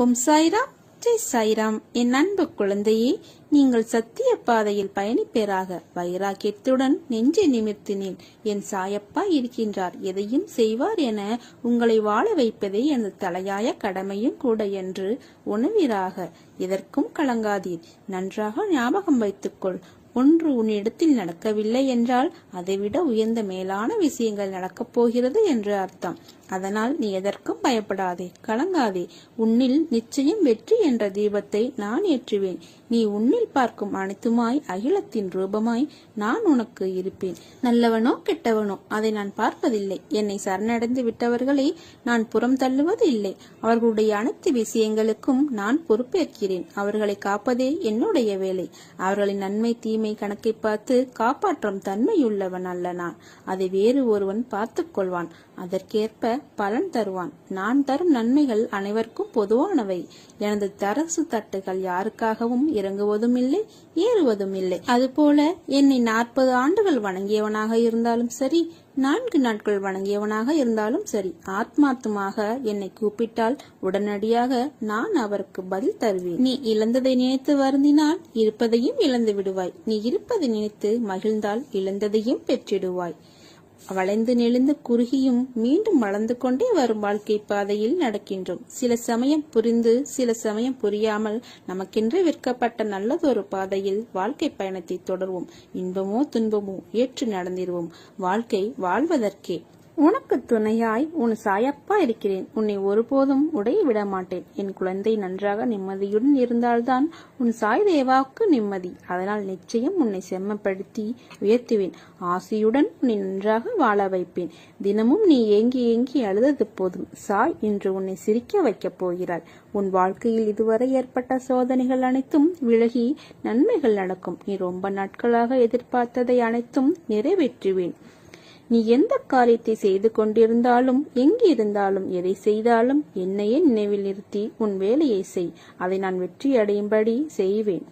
ஓம் சாய்ராம். ஜெய் சாய்ராம். என் அன்பு குழந்தையே நீங்கள் சத்திய பாதையில் பயணிப்பேராக வைராக்கியத்துடன் நெஞ்சை நிமிர்த்தினேன். என் சாயப்பா இருக்கின்றார். எதையும் செய்வார் என உங்களை வாழ வைப்பதே எனது தலையாய கடமையும் கூட என்று உணவீராக. எதற்கும் கலங்காதீர். நன்றாக ஞாபகம் வைத்துக்கொள். ஒன்று உன்னிடத்தில் நடக்கவில்லை என்றால் அதைவிட உயர்ந்த மேலான விஷயங்கள் நடக்கப் போகிறது என்று அர்த்தம். அதனால் நீ எதற்கும் பயப்படாதே கலங்காதே. உன்னில் நிச்சயம் வெற்றி என்ற தீபத்தை நான் ஏற்றுவேன். நீ உன்னில் பார்க்கும் அனைத்துமாய் அகிலத்தின் ரூபமாய் நான் உனக்கு இருப்பேன். நல்லவனோ கெட்டவனோ அதை நான் பார்ப்பதில்லை. என்னை சரணடைந்து விட்டவர்களை நான் புறம் தள்ளுவது இல்லை அவர்களுடைய அனைத்து விஷயங்களுக்கும் நான் பொறுப்பேற்கிறேன். அவர்களை காப்பதே என்னுடைய வேலை. அவர்களின் நன்மை தீமை கணக்கை பார்த்து காப்பாற்றும் தன்மையுள்ளவன் அல்ல நான். அதை வேறு ஒருவன் பார்த்துக் கொள்வான். அதற்கேற்ப பலன் தருவான். நான் தரும் நன்மைகள் அனைவருக்கும் பொதுவானவை. எனது தரசு தட்டுகள் யாருக்காகவும் இறங்குவதும் இல்லை ஏறுவதும் இல்லை அதுபோல என்னை நாற்பது ஆண்டுகள் வணங்கியவனாக இருந்தாலும் சரி நான்கு நாட்கள் வணங்கியவனாக இருந்தாலும் சரி ஆத்மார்த்தமாக என்னை கூப்பிட்டால் உடனடியாக நான் அவருக்கு பதில் தருவேன். நீ இழந்ததை நினைத்து வருந்தினால் இருப்பதையும் இழந்து விடுவாய். நீ இருப்பதை நினைத்து மகிழ்ந்தால் இழந்ததையும் பெற்றிடுவாய். வளைந்து நெளிந்து குறுகியும் மீண்டும் வளர்ந்து கொண்டே வரும் வாழ்க்கை பாதையில் நடக்கின்றோம். சில சமயம் புரிந்து சில சமயம் புரியாமல் நமக்கென்று விற்கப்பட்ட நல்லதொரு பாதையில் வாழ்க்கை பயணத்தை தொடர்வோம். இன்பமோ துன்பமோ ஏற்று நடந்திருவோம். வாழ்க்கை வாழ்வதற்கே. உனக்கு துணையாய் உன் சாயப்பா இருக்கிறேன். உன்னை ஒருபோதும் உடைய விட மாட்டேன். என் குழந்தை நன்றாக நிம்மதியுடன் இருந்தால்தான் உன் சாய் தேவாவுக்கு நிம்மதி. அதனால் நிச்சயம் உன்னை செம்மப்படுத்தி உயர்த்துவேன். ஆசையுடன் உன்னை நன்றாக வாழ வைப்பேன். தினமும் நீ ஏங்கி ஏங்கி அழுதது போதும். சாய் இன்று உன்னை சிரிக்க வைக்கப் போகிறாள் உன் வாழ்க்கையில் இதுவரை ஏற்பட்ட சோதனைகள் அனைத்தும் விலகி நன்மைகள் நடக்கும். நீ ரொம்ப நாட்களாக எதிர்பார்த்ததை அனைத்தும் நிறைவேற்றுவேன். நீ எந்த காரியத்தை செய்து கொண்டிருந்தாலும் எங்கிருந்தாலும் எதை செய்தாலும் என்னையே நினைவில் நிறுத்தி உன் வேலையை செய். அதை நான் வெற்றி அடையும்படி செய்வேன்.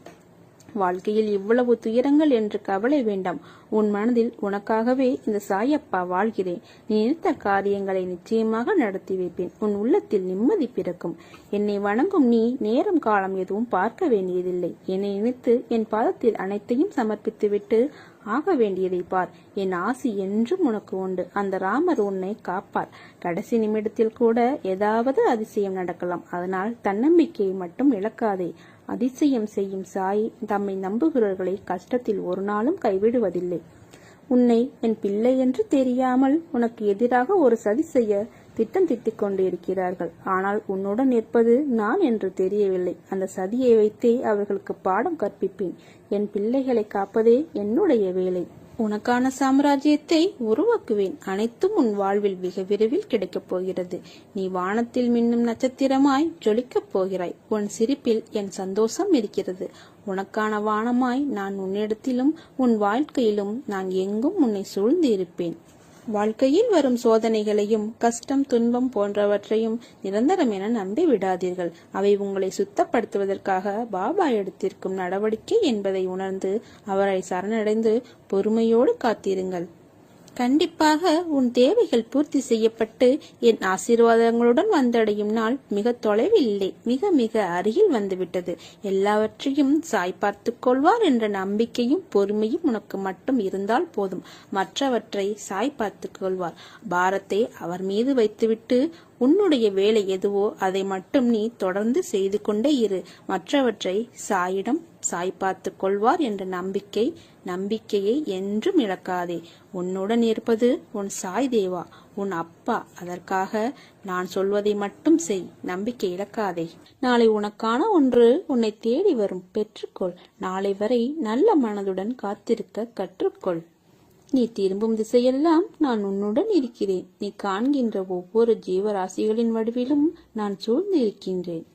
வாழ்க்கையில் இவ்வளவு துயரங்கள் என்று கவலை வேண்டாம். உன் மனதில் உனக்காகவே இந்த சாயப்பா வாழ்கிறேன். நீ நினைத்த காரியங்களை நிச்சயமாக நடத்தி வைப்பேன். உன் உள்ளத்தில் நிம்மதி பிறக்கும். என்னை வணங்கும் நீ நேரம் காலம் எதுவும் பார்க்க வேண்டியதில்லை. என்னை நினைத்து என் பாதத்தில் அனைத்தையும் சமர்ப்பித்துவிட்டு ஆக வேண்டியதை பார். என் ஆசி என்றும் உனக்கு உண்டு. அந்த ராமர் உன்னை காப்பார். கடைசி நிமிடத்தில் கூட ஏதாவது அதிசயம் நடக்கலாம். அதனால் தன்னம்பிக்கையை மட்டும் இழக்காதே. அதிசயம் செய்யும் சாய் தம்மை நம்புகிறவர்களை கஷ்டத்தில் ஒரு நாளும் கைவிடுவதில்லை. உன்னை என் பிள்ளை என்று தெரியாமல் உனக்கு எதிராக ஒரு சதி செய்ய திட்டம் திட்டிக் கொண்டு இருக்கிறார்கள் ஆனால் உன்னுடன் இருப்பது நான் என்று தெரியவில்லை. அந்த சதியை வைத்தே அவர்களுக்கு பாடம் கற்பிப்பேன். என் பிள்ளைகளை காப்பதே என்னுடைய வேலை. உனக்கான சாம்ராஜ்யத்தை உருவாக்குவேன். அனைத்தும் உன் வாழ்வில் மிக விரைவில் கிடைக்கப் போகிறது. நீ வானத்தில் மின்னும் நட்சத்திரமாய் ஜொலிக்கப் போகிறாய். உன் சிரிப்பில் என் சந்தோஷம் இருக்கிறது. உனக்கான வானமாய் நான் உன்னிடத்திலும் உன் வாழ்க்கையிலும் நான் எங்கும் உன்னை சூழ்ந்து இருப்பேன் வாழ்க்கையில் வரும் சோதனைகளையும் கஷ்டம் துன்பம் போன்றவற்றையும் நிரந்தரம் என நம்பி விடாதீர்கள். அவை உங்களை சுத்தப்படுத்துவதற்காக பாபா எடுத்திருக்கும் நடவடிக்கை என்பதை உணர்ந்து அவரை சரணடைந்து பொறுமையோடு காத்திருங்கள். கண்டிப்பாக உன் தேவைகள் பூர்த்தி செய்யப்பட்டு என் ஆசீர்வாதங்களுடன் வந்தடையும் நாள் மிக தொலைவில் இல்லை மிக மிக அருகில் வந்துவிட்டது. எல்லாவற்றையும் சாய் பார்த்துக் கொள்வார் என்ற நம்பிக்கையும் பொறுமையும் உனக்கு மட்டும் இருந்தால் போதும். மற்றவற்றை சாய் பார்த்துக் கொள்வார். பாரத்தை அவர் மீது வைத்துவிட்டு உன்னுடைய வேலை எதுவோ அதை மட்டும் நீ தொடர்ந்து செய்து கொண்டே இரு. மற்றவற்றை சாயிடம் சாய் பார்த்து கொள்வார் என்ற நம்பிக்கை நம்பிக்கையை என்றும் இழக்காதே. உன்னுடன் இருப்பது உன் சாய் தேவா உன் அப்பா. அதற்காக நான் சொல்வதை மட்டும் செய். நம்பிக்கை இழக்காதே. நாளை உனக்கான ஒன்று உன்னை தேடி வரும். பெற்றுக்கொள். நாளை வரை நல்ல மனதுடன் காத்திருக்க கற்றுக்கொள். நீ திரும்பும் திசையெல்லாம் நான் உன்னுடன் இருக்கிறேன். நீ காண்கின்ற ஒவ்வொரு ஜீவராசிகளின் வடிவிலும் நான் சூழ்ந்து இருக்கின்றேன்.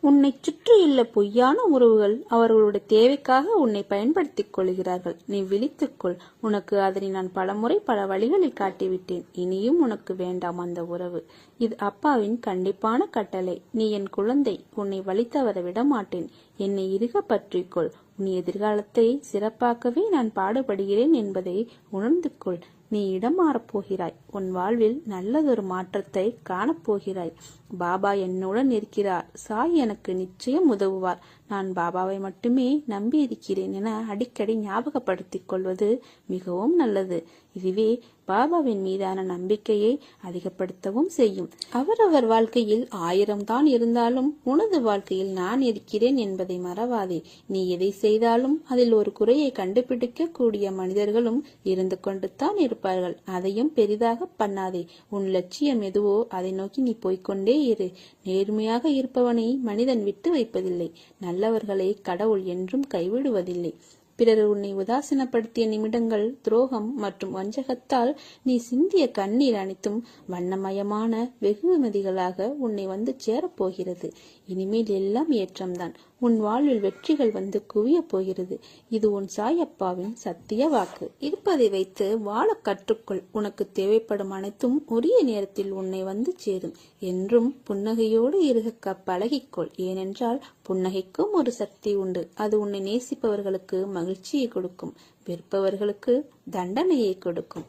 உன்னை சுற்றியுள்ள பொய்யான உறவுகள் அவர்களுடைய தேவைக்காக உன்னை பயன்படுத்திக் கொள்கிறார்கள். நீ விழித்துக்கொள் உனக்கு அதனை நான் பலமுறை பல வழிகளில் காட்டிவிட்டேன். இனியும் உனக்கு வேண்டாம் அந்த உறவு. இது அப்பாவின் கண்டிப்பான கட்டளை. நீ என் குழந்தை. உன்னை வழித்தவர விட மாட்டேன் என்னை இறுக பற்றிக்கொள் உன் எதிர்காலத்தை சிறப்பாக்கவே நான் பாடுபடுகிறேன் என்பதை உணர்ந்து கொள் நீ இடம் மாறப் போகிறாய். உன் வாழ்வில் நல்லதொரு மாற்றத்தை காணப்போகிறாய் பாபா என்னுடன் இருக்கிறார். சாய் எனக்கு நிச்சயம் உதவுவார். நான் பாபாவை மட்டுமே நம்பி இருக்கிறேன் என அடிக்கடி ஞாபகப்படுத்திக் கொள்வது மிகவும் நல்லது. இதுவே பாபாவின் மீதான நம்பிக்கையை அதிகப்படுத்தவும் செய்யும். அவரவர் வாழ்க்கையில் ஆயிரம் தான் இருந்தாலும் உனது வாழ்க்கையில் நான் இருக்கிறேன் என்பதை மறவாதே. நீ எதை செய்தாலும் அதில் ஒரு குறையை கண்டுபிடிக்க கூடிய மனிதர்களும் இருந்து கொண்டு தான் இருப்பார்கள். அதையும் பெரிதாக பண்ணாதே. உன் லட்சியம் எதுவோ அதை நோக்கி நீ போய்க்கொண்டே இரு. நேர்மையாக இருப்பவனை மனிதன் விட்டு வைப்பதில்லை. நல்லவர்களை கடவுள் என்றும் கைவிடுவதில்லை. பிறர் உன்னை உதாசீனப்படுத்திய நிமிடங்கள் துரோகம் மற்றும் வஞ்சகத்தால் நீ சிந்திய கண்ணீர் அனைத்தும் வண்ணமயமான வெகுமதிகளாக உன்னை வந்து சேரப்போகிறது. இனிமேல் எல்லாம் ஏற்றம்தான். உன் வாழ்வில் வெற்றிகள் வந்து குவியப் போகிறது. இது உன் சாயப்பாவின் சத்திய வாக்கு. இருப்பதை வைத்து வாழ கற்றுக்கொள். உனக்கு தேவைப்படும் அனைத்தும் உரிய நேரத்தில் உன்னை வந்து சேரும். என்றும் புன்னகையோடு இருக்க பழகிக்கொள். ஏனென்றால் புன்னகைக்கும் ஒரு சக்தி உண்டு. அது உன்னை நேசிப்பவர்களுக்கு மகிழ்ச்சியை கொடுக்கும். விற்பவர்களுக்கு தண்டனையை கொடுக்கும்.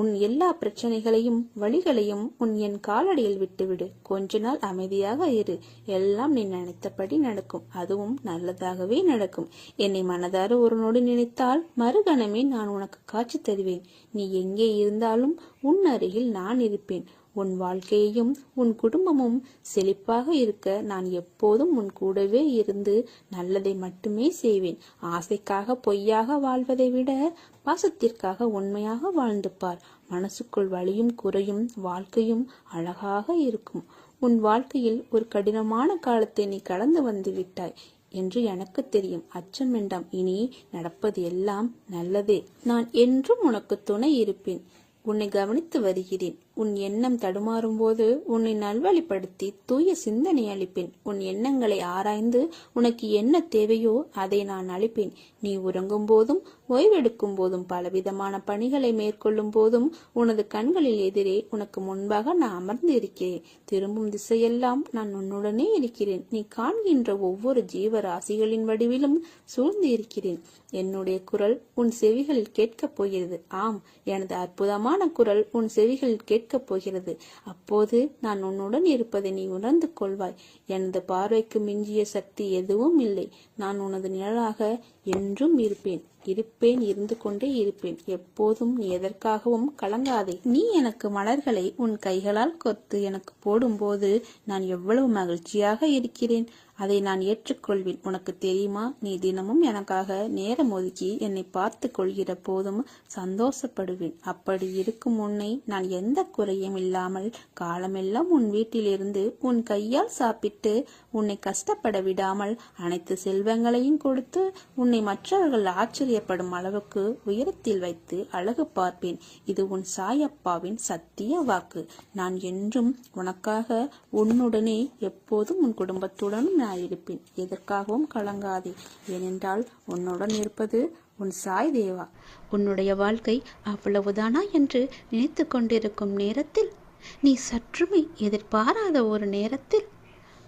உன் எல்லா பிரச்சனைகளையும் வழிகளையும் உன் என் காலடியில் விட்டுவிடு. கொஞ்ச நாள் அமைதியாக இரு. எல்லாம் நீ நினைத்தபடி நடக்கும். அதுவும் நல்லதாகவே நடக்கும். என்னை மனதார ஒரு நொடி நினைத்தால் மறுகணமே நான் உனக்கு காட்சி தருவேன். நீ எங்கே இருந்தாலும் உன் அருகில் நான் இருப்பேன். உன் வாழ்க்கையையும் உன் குடும்பமும் செழிப்பாக இருக்க நான் எப்போதும் உன் கூடவே இருந்து நல்லதை மட்டுமே செய்வேன். ஆசைக்காக பொய்யாக வாழ்வதை விட பாசத்திற்காக உண்மையாக வாழ்ந்து பார். மனசுக்குள் வலியும் குறையும் வாழ்க்கையும் அழகாக இருக்கும். உன் வாழ்க்கையில் ஒரு கடினமான காலத்தை நீ கடந்து வந்து விட்டாய் என்று எனக்கு தெரியும். அச்சம் வேண்டாம். இனி நடப்பது எல்லாம் நல்லதே. நான் என்றும் உனக்கு துணை இருப்பேன். உன்னை கவனித்து வருகிறேன். உன் எண்ணம் தடுமாறும் போது உன்னை நல்வழிப்படுத்தி தூய சிந்தனை அளிப்பேன். உன் எண்ணங்களை ஆராய்ந்து உனக்கு என்ன தேவையோ அதை நான் அளிப்பேன். நீ உறங்கும் போதும் ஓய்வெடுக்கும் போதும் பலவிதமான பணிகளை மேற்கொள்ளும் போதும் உனது கண்களில் எதிரே உனக்கு முன்பாக நான் அமர்ந்து இருக்கிறேன் திரும்பும் திசையெல்லாம் நான் உன்னுடனே இருக்கிறேன். நீ காண்கின்ற ஒவ்வொரு ஜீவராசிகளின் வடிவிலும் சூழ்ந்து இருக்கிறேன் என்னுடைய குரல் உன் செவிகளில் கேட்கப் போகிறது. ஆம் எனது அற்புதமான குரல் உன் செவிகளில் கேட்கப் போகிறது. அப்போது நான் உன்னுடன் இருப்பதை நீ உணர்ந்து கொள்வாய். எனது பார்வைக்கு மிஞ்சிய சக்தி எதுவும் இல்லை. நான் உனது நிழலாக என்றும் இருப்பேன். இருப்பேன் இருந்து கொண்டே இருப்பேன். எப்போதும் நீ எதற்காகவும் கலங்காதே. நீ எனக்கு மலர்களை உன் கைகளால் கொத்து எனக்கு போடும்போது நான் எவ்வளவு மகிழ்ச்சியாக இருக்கிறேன். அதை நான் ஏற்றுக்கொள்வேன். உனக்கு தெரியுமா? நீ தினமும் எனக்காக நேரம் ஒதுக்கி என்னை பார்த்து கொள்கிற போதும் சந்தோஷப்படுவேன். அப்படி இருக்கும் உன்னை நான் எந்த குறையும் இல்லாமல் காலமெல்லாம் உன் வீட்டிலிருந்து உன் கையால் சாப்பிட்டு உன்னை கஷ்டப்பட விடாமல் அனைத்து செல்வங்களையும் கொடுத்து உன் உன்னை மற்றவர்கள் ஆச்சரியப்படும் அளவுக்கு உயரத்தில் வைத்து அழகு பார்ப்பேன். இது உன் சாயப்பாவின் சத்திய வாக்கு. நான் என்றும் உனக்காக உன்னுடனே எப்போதும் உன் குடும்பத்துடனும் நான் இருப்பேன் எதற்காகவும் கலங்காதே. ஏனென்றால் உன்னுடன் இருப்பது உன் சாய் தேவா. உன்னுடைய வாழ்க்கை அவ்வளவுதானா என்று நினைத்து கொண்டிருக்கும் நேரத்தில்? நீ சற்றுமே எதிர்பாராத ஒரு நேரத்தில்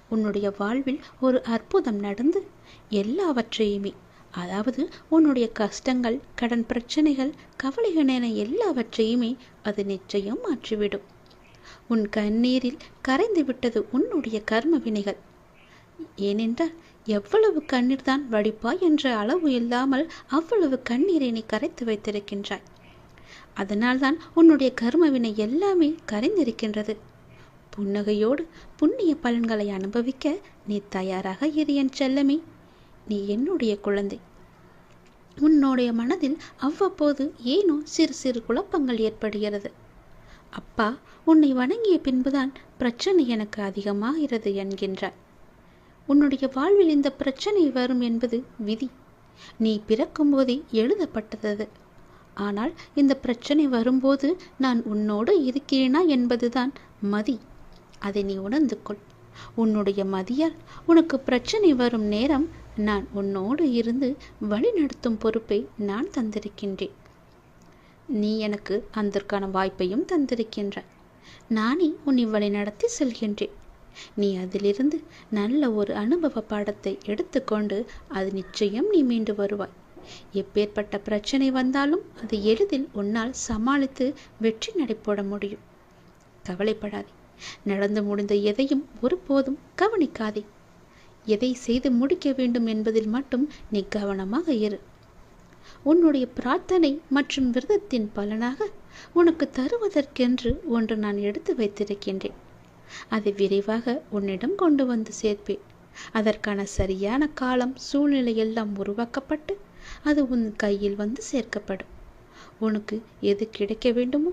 உன்னுடைய வாழ்வில் ஒரு அற்புதம் நடந்து எல்லாவற்றையுமே அதாவது உன்னுடைய கஷ்டங்கள் கடன் பிரச்சனைகள் கவலைகள் என எல்லாவற்றையுமே அது நிச்சயம் மாற்றிவிடும். உன் கண்ணீரில் கரைந்து விட்டது உன்னுடைய கர்ம வினைகள். ஏனென்றால் எவ்வளவு கண்ணீர் தான் வடிப்பாய் என்ற அளவு இல்லாமல் அவ்வளவு கண்ணீரை நீ கரைத்து வைத்திருக்கின்றாய். அதனால்தான் உன்னுடைய கர்மவினை எல்லாமே கரைந்திருக்கின்றது. புன்னகையோடு புண்ணிய பலன்களை அனுபவிக்க நீ தயாராக இரு என் செல்லமே. நீ என்னுடைய குழந்தை. உன்னுடைய மனதில் அவ்வப்போது ஏனோ சிறு சிறு குழப்பங்கள் ஏற்படுகிறது. அப்பா உன்னை வணங்கிய பின்புதான் பிரச்சனை எனக்கு அதிகமாகிறது என்கின்றார். உன்னுடைய வாழ்வில் இந்த பிரச்சனை வரும் என்பது விதி. நீ பிறக்கும்போதே எழுதப்பட்டது. ஆனால் இந்த பிரச்சனை வரும்போது நான் உன்னோடு இருக்கிறேனா என்பதுதான் மதி. அதை நீ உணர்ந்து கொள். உன்னுடைய மதியால் உனக்கு பிரச்சனை வரும் நேரம் நான் உன்னோடு இருந்து வழிநடத்தும் பொறுப்பை நான் தந்திருக்கின்றேன். நீ எனக்கு அதற்கான வாய்ப்பையும் தந்திருக்கின்ற நானே உன்னை வழிநடத்தி செல்கின்றேன். நீ அதிலிருந்து நல்ல ஒரு அனுபவ பாடத்தை எடுத்துக்கொண்டு அது நிச்சயம் நீ மீண்டு வருவாய். எப்பேற்பட்ட பிரச்சனை வந்தாலும் அதை எளிதில் உன்னால் சமாளித்து வெற்றி நடைபோட முடியும். கவலைப்படாதே. நடந்து முடிந்த எதையும் ஒருபோதும் கவனிக்காதே. எதை செய்து முடிக்க வேண்டும் என்பதில் மட்டும் நீ கவனமாக இரு. உன்னுடைய பிரார்த்தனை மற்றும் விரதத்தின் பலனாக உனக்கு தருவதற்கென்று ஒன்று நான் எடுத்து வைத்திருக்கின்றேன். அதை விரைவாக உன்னிடம் கொண்டு வந்து சேர்ப்பேன். அதற்கான சரியான காலம் சூழ்நிலை எல்லாம் உருவாக்கப்பட்டு அது உன் கையில் வந்து சேர்க்கப்படும். உனக்கு எது கிடைக்க வேண்டுமோ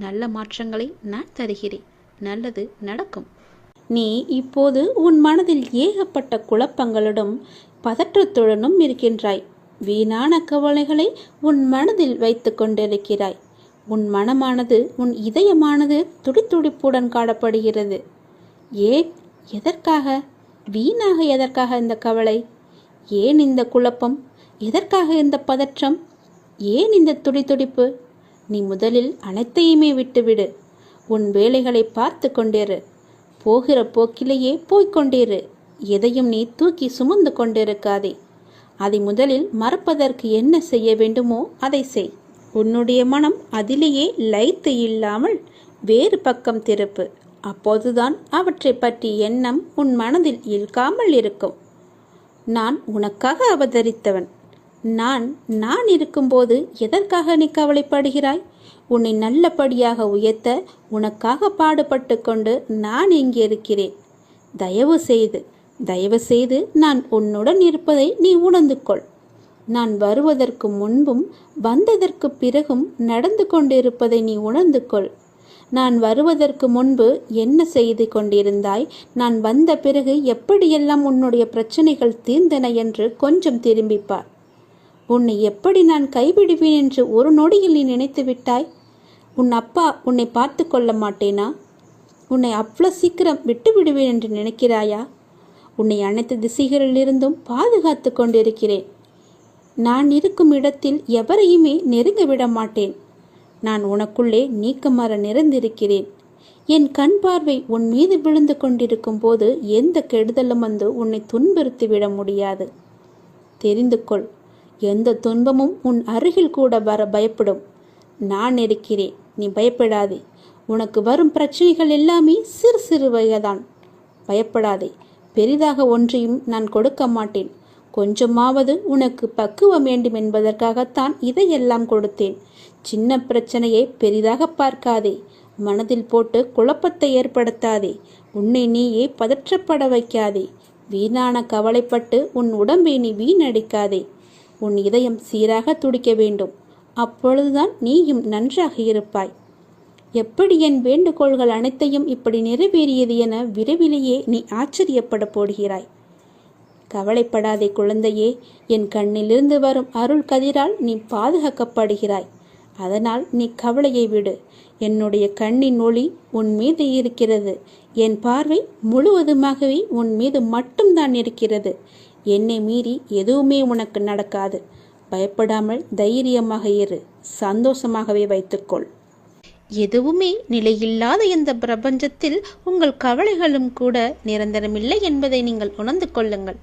நல்ல மாற்றங்களை நான் தருகிறேன். நல்லது நடக்கும். நீ இப்போது உன் மனதில் ஏகப்பட்ட குழப்பங்களுடன் பதற்றத்துடனும் இருக்கின்றாய். வீணான கவலைகளை உன் மனதில் வைத்து கொண்டிருக்கிறாய். உன் மனமானது உன் இதயமானது துடித்துடிப்புடன் காணப்படுகிறது. ஏன்? எதற்காக? வீணாக எதற்காக இந்த கவலை? ஏன் இந்த குழப்பம்? எதற்காக இந்த பதற்றம்? ஏன் இந்த துடித்துடிப்பு? நீ முதலில் அனைத்தையுமே விட்டுவிடு. உன் வேலைகளை பார்த்து கொண்டிரு போகிற போக்கிலேயே போய்கொண்டிரு எதையும் நீ தூக்கி சுமந்து கொண்டிருக்காதே. அதை முதலில் மறப்பதற்கு என்ன செய்ய வேண்டுமோ அதை செய். உன்னுடைய மனம் அதிலேயே லைத்து இல்லாமல் வேறு பக்கம் திருப்பு. அப்போதுதான் அவற்றை பற்றி எண்ணம் உன் மனதில் இழுக்காமல் இருக்கும். நான் உனக்காக அவதரித்தவன். நான் நான் இருக்கும்போது எதற்காக நீ கவலைப்படுகிறாய்? உன்னை நல்லபடியாக உயர்த்த உனக்காக பாடுபட்டு கொண்டு நான் இங்கே இருக்கிறேன். தயவு செய்து தயவு செய்து நான் உன்னுடன் இருப்பதை நீ உணர்ந்து கொள் நான் வருவதற்கு முன்பும் வந்ததற்கு பிறகும் நடந்து கொண்டிருப்பதை நீ உணர்ந்து கொள் நான் வருவதற்கு முன்பு என்ன செய்து கொண்டிருந்தாய்? நான் வந்த பிறகு எப்படியெல்லாம் உன்னுடைய பிரச்சனைகள் தீர்ந்தன என்று கொஞ்சம் திரும்பிப்பார் உன்னை எப்படி நான் கைவிடுவேன் என்று ஒரு நொடியில் நீ நினைத்து விட்டாய்? உன் அப்பா உன்னை பார்த்து கொள்ள மாட்டேனா? உன்னை அவ்வளோ சீக்கிரம் விட்டு விடுவேன் என்று நினைக்கிறாயா? உன்னை அனைத்து திசைகளிலிருந்தும் பாதுகாத்து கொண்டிருக்கிறேன். நான் இருக்கும் இடத்தில் எவரையுமே நெருங்க விட மாட்டேன். நான் உனக்குள்ளே நீக்கமர நிறைந்திருக்கிறேன். என் கண் பார்வை உன் மீது விழுந்து கொண்டிருக்கும் போது எந்த கெடுதலும் வந்து உன்னை துன்புறுத்தி விட முடியாது. தெரிந்து கொள் எந்த துன்பமும் உன் அருகில் கூட வர பயப்படும். நான் இருக்கிறேன். நீ பயப்படாதே. உனக்கு வரும் பிரச்சனைகள் எல்லாமே சிறு சிறு வகைதான். பயப்படாதே. பெரிதாக ஒன்றையும் நான் கொடுக்க மாட்டேன். கொஞ்சமாவது உனக்கு பக்குவம் வேண்டும் என்பதற்காகத்தான் இதையெல்லாம் கொடுத்தேன். சின்ன பிரச்சனையை பெரிதாக பார்க்காதே. மனதில் போட்டு குழப்பத்தை ஏற்படுத்தாதே. உன்னை நீயே பதற்றப்பட வைக்காதே. வீணான கவலைப்பட்டு உன் உடம்பை நீ வீணடிக்காதே. உன் இதயம் சீராக துடிக்க வேண்டும். அப்பொழுதுதான் நீயும் நன்றாக இருப்பாய். எப்படி என் வேண்டுகோள்கள் அனைத்தையும் இப்படி நிறைவேறியது என விரைவிலேயே நீ ஆச்சரியப்பட போடுகிறாய். கவலைப்படாதே குழந்தையே என் கண்ணிலிருந்து வரும் அருள் கதிரால் நீ பாதுகாக்கப்படுகிறாய். அதனால் நீ கவலையை விடு. என்னுடைய கண்ணின் ஒளி உன் மீது இருக்கிறது. என் பார்வை முழுவதுமாகவே உன் மீது மட்டும்தான் இருக்கிறது. என்னை மீறி எதுவுமே உனக்கு நடக்காது. பயப்படாமல் தைரியமாக இரு. சந்தோஷமாகவே வைத்துக்கொள். எதுவுமே நிலையில்லாத இந்த பிரபஞ்சத்தில் உங்கள் கவலைகளும் கூட நிரந்தரமில்லை என்பதை நீங்கள் உணர்ந்து கொள்ளுங்கள்.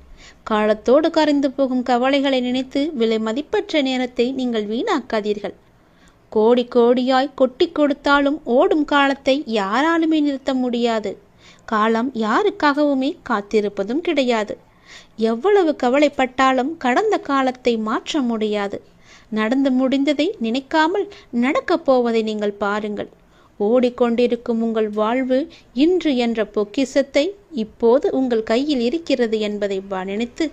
காலத்தோடு கரைந்து போகும் கவலைகளை நினைத்து விலை மதிப்பற்ற நேரத்தை நீங்கள் வீணாக்காதீர்கள். கோடி கோடியாய் கொட்டி கொடுத்தாலும் ஓடும் காலத்தை யாராலுமே நிறுத்த முடியாது. காலம் யாருக்காகவுமே காத்திருப்பதும் கிடையாது. எவ்வளவு கவலைப்பட்டாலும் கடந்த காலத்தை மாற்ற முடியாது. நடந்து முடிந்ததை நினைக்காமல் நடக்கப் போவதை நீங்கள் பாருங்கள். ஓடிக்கொண்டிருக்கும் உங்கள் வாழ்வு இன்று என்ற பொக்கிசத்தை இப்போது உங்கள் கையில் இருக்கிறது என்பதை நினைத்து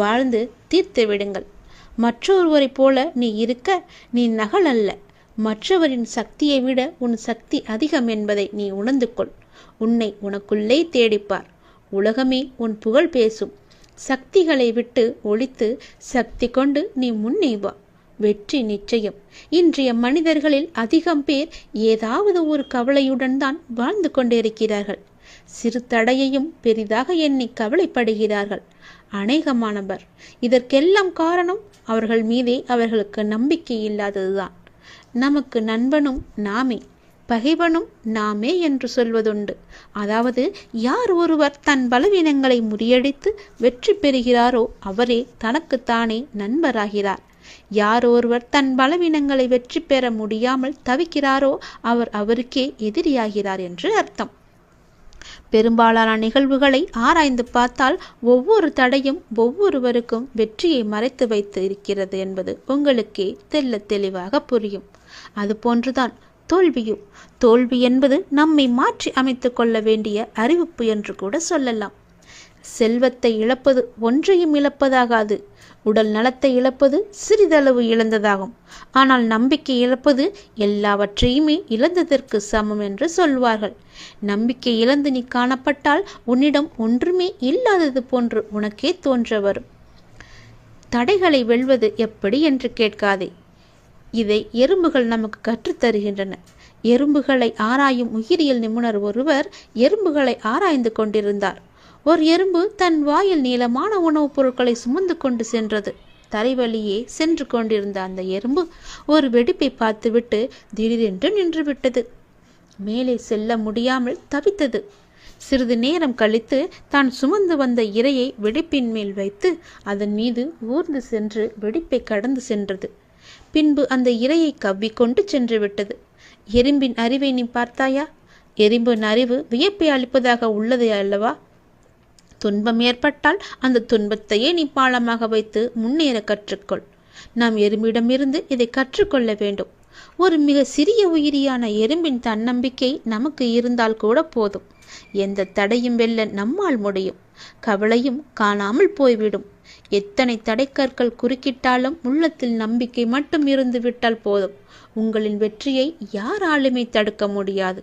வாழ்ந்து தீர்த்து விடுங்கள். மற்றொருவரைப் போல நீ இருக்க நீ நகல் அல்ல மற்றவரின் சக்தியை விட உன் சக்தி அதிகம் என்பதை நீ உணர்ந்து கொள் உன்னை உனக்குள்ளே தேடிப்பார். உலகமே உன் புகழ் பேசும். சக்திகளை விட்டு ஒழித்து சக்தி கொண்டு நீ முன்னே வா. வெற்றி நிச்சயம். இன்றைய மனிதர்களில் அதிகம் பேர் ஏதாவது ஒரு கவலையுடன் தான் வாழ்ந்து கொண்டிருக்கிறார்கள். சிறு தடையையும் பெரிதாக எண்ணி கவலைப்படுகிறார்கள். அநேகமானவர் இதற்கெல்லாம் காரணம் அவர்கள் மீதே அவர்களுக்கு நம்பிக்கை இல்லாததுதான். நமக்கு நண்பனும் நாமே. பகைவனும் நாமே என்று சொல்வதுண்டு. அதாவது யார் ஒருவர் தன் பலவீனங்களை முறியடித்து வெற்றி பெறுகிறாரோ அவரே தனக்குத்தானே நண்பராகிறார். யார் ஒருவர் தன் பலவீனங்களை வெற்றி பெற முடியாமல் தவிக்கிறாரோ அவர் அவருக்கே எதிரியாகிறார் என்று அர்த்தம். பெரும்பாலான நிகழ்வுகளை ஆராய்ந்து பார்த்தால் ஒவ்வொரு தடையும் ஒவ்வொருவருக்கும் வெற்றியை மறைத்து வைத்து இருக்கிறது என்பது உங்களுக்கே தெல்ல தெளிவாக புரியும். அதுபோன்றுதான் தோல்வியும். தோல்வி என்பது நம்மை மாற்றி அமைத்துக் கொள்ள வேண்டிய அறிவிப்பு என்று கூட சொல்லலாம். செல்வத்தை இழப்பது ஒன்றையும் இழப்பதாகாது. உடல் நலத்தை இழப்பது சிறிதளவு இழந்ததாகும். ஆனால் நம்பிக்கை இழப்பது எல்லாவற்றையுமே இழந்ததற்கு சமம் என்று சொல்வார்கள். நம்பிக்கை இழந்து நீ காணப்பட்டால் உன்னிடம் ஒன்றுமே இல்லாதது போன்று உனக்கே தோன்ற வரும். தடைகளை வெல்வது எப்படி என்று கேட்காதே. இதை எறும்புகள் நமக்கு கற்றுத்தருகின்றன. எறும்புகளை ஆராயும் உயிரியல் நிபுணர் ஒருவர் எறும்புகளை ஆராய்ந்து கொண்டிருந்தார். ஒரு எறும்பு தன் வாயில் நீளமான உணவுப் பொருட்களை சுமந்து கொண்டு சென்றது. தரைவழியே சென்று கொண்டிருந்த அந்த எறும்பு ஒரு வெடிப்பை பார்த்துவிட்டு திடீரென்று நின்றுவிட்டது. மேலே செல்ல முடியாமல் தவித்தது. சிறிது நேரம் கழித்து தான் சுமந்து வந்த இரையை வெடிப்பின் மேல் வைத்து அதன் மீது ஊர்ந்து சென்று வெடிப்பை கடந்து சென்றது. பின்பு அந்த இரையை கவ்விக்கொண்டு சென்று விட்டது எறும்பின் அறிவை நீ பார்த்தாயா? எறும்பின் அறிவு வியப்பை அளிப்பதாக உள்ளது அல்லவா? துன்பம் ஏற்பட்டால் அந்த துன்பத்தையே நீ பாலமாக வைத்து முன்னேற கற்றுக்கொள். நாம் எறும்பிடமிருந்து இதை கற்றுக்கொள்ள வேண்டும். ஒரு மிக சிறிய உயிரியான எறும்பின் தன்னம்பிக்கை நமக்கு இருந்தால் கூட போதும். எந்த தடையும் வெல்ல நம்மால் முடியும். கவலையும் காணாமல் போய்விடும். எத்தனை தடைக்கற்கள் குறுக்கிட்டாலும் உள்ளத்தில் நம்பிக்கை மட்டும் இருந்து விட்டால் போதும். உங்களின் வெற்றியை யாராலுமே தடுக்க முடியாது.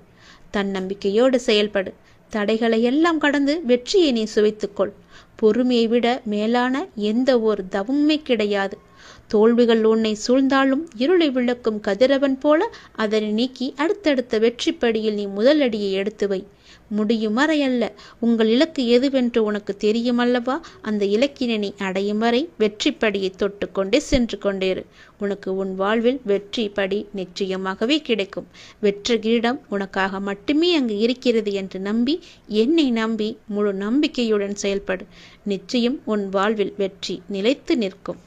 தன்னம்பிக்கையோடு செயல்படு. தடைகளை எல்லாம் கடந்து வெற்றியை நீ சுவைத்துக்கொள். பொறுமையை விட மேலான எந்த ஒரு தவமுமே கிடையாது. தோல்விகள் உன்னை சூழ்ந்தாலும் இருளை விளக்கும் கதிரவன் போல அதனை நீக்கி அடுத்தடுத்த வெற்றி படியில் நீ முதலடியை எடுத்து வை. முடியும் வரை அல்ல உங்கள் இலக்கு எதுவென்று உனக்கு தெரியுமல்லவா? அந்த இலக்கினை நீ அடையும் வரை வெற்றி படியை தொட்டுக்கொண்டே சென்று கொண்டேரு உனக்கு உன் வாழ்வில் வெற்றி படி நிச்சயமாகவே கிடைக்கும். வெற்றி கிரீடம் உனக்காக மட்டுமே அங்கு இருக்கிறது என்று நம்பி என்னை நம்பி முழு நம்பிக்கையுடன் செயல்படு. நிச்சயம் உன் வாழ்வில் வெற்றி நிலைத்து நிற்கும்.